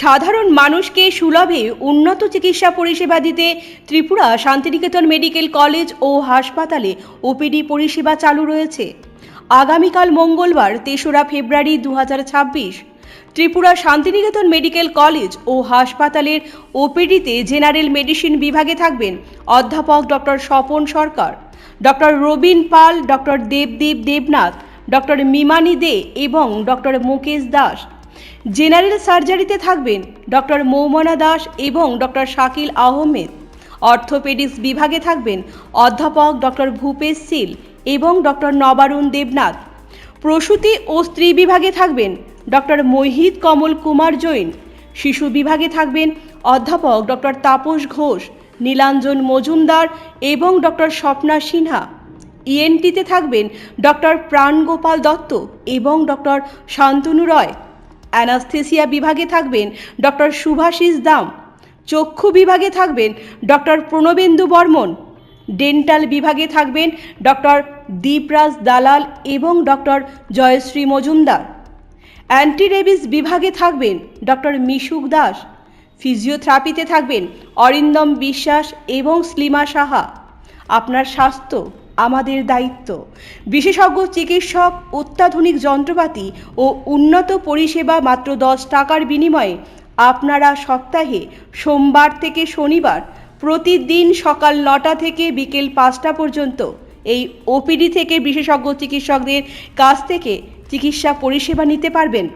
সাধারণ মানুষকে সুলভে উন্নত চিকিৎসা পরিষেবা দিতে ত্রিপুরা শান্তিনিকেতন মেডিকেল কলেজ ও হাসপাতালে ওপিডি পরিষেবা চালু রয়েছে। আগামীকাল মঙ্গলবার, তেসরা ফেব্রুয়ারি দু ত্রিপুরা শান্তিনিকেতন মেডিকেল কলেজ ও হাসপাতালের ওপিডিতে জেনারেল মেডিসিন বিভাগে থাকবেন অধ্যাপক doctor Swapan Sarkar, doctor Rabin Pal, doctor Debdeb Debnath, doctor Mimani De এবং ডক্টর মুকেশ দাস। জেনারেল সার্জারিতে থাকবেন ডক্টর মৌমনা দাস এবং ডক্টর শাকিল আহমেদ। অর্থোপেডিক্স বিভাগে থাকবেন অধ্যাপক ডক্টর ভূপেশ সিল এবং ডক্টর নবারুণ দেবনাথ। প্রসূতি ও স্ত্রী বিভাগে থাকবেন ডক্টর মোহিত কমল কুমার জৈন। শিশু বিভাগে থাকবেন অধ্যাপক ডক্টর তাপস ঘোষ, নীলাঞ্জন মজুমদার এবং ডক্টর স্বপ্না সিনহা। ইএনটিতে থাকবেন ডক্টর প্রাণগোপাল দত্ত এবং ডক্টর শান্তনু রয়। অ্যানাস্থেসিয়া বিভাগে থাকবেন ডক্টর সুভাষিস দাম। চক্ষু বিভাগে থাকবেন ডক্টর প্রণবেন্দু বর্মন। ডেন্টাল বিভাগে থাকবেন ডক্টর দীপরাজ দালাল এবং doctor Jayashree Majumdar. Anti rabies বিভাগে থাকবেন ডক্টর মিশুক দাস। ফিজিওথেরাপিতে থাকবেন অরিন্দম বিশ্বাস এবং স্লিমা সাহা। আপনার স্বাস্থ্য। আমাদের দায়িত্ব। বিশেষজ্ঞ, চিকিৎসক, অত্যাধুনিক যন্ত্রপাতি ও উন্নত পরিষেবা মাত্র দশ টাকার বিনিময়ে আপনারা সপ্তাহে সোমবার থেকে শনিবার প্রতিদিন সকাল নটা থেকে বিকেল পাঁচটা পর্যন্ত এই ওপিডি থেকে বিশেষজ্ঞ, চিকিৎসকদের কাছ থেকে চিকিৎসা পরিষেবা নিতে পারবেন।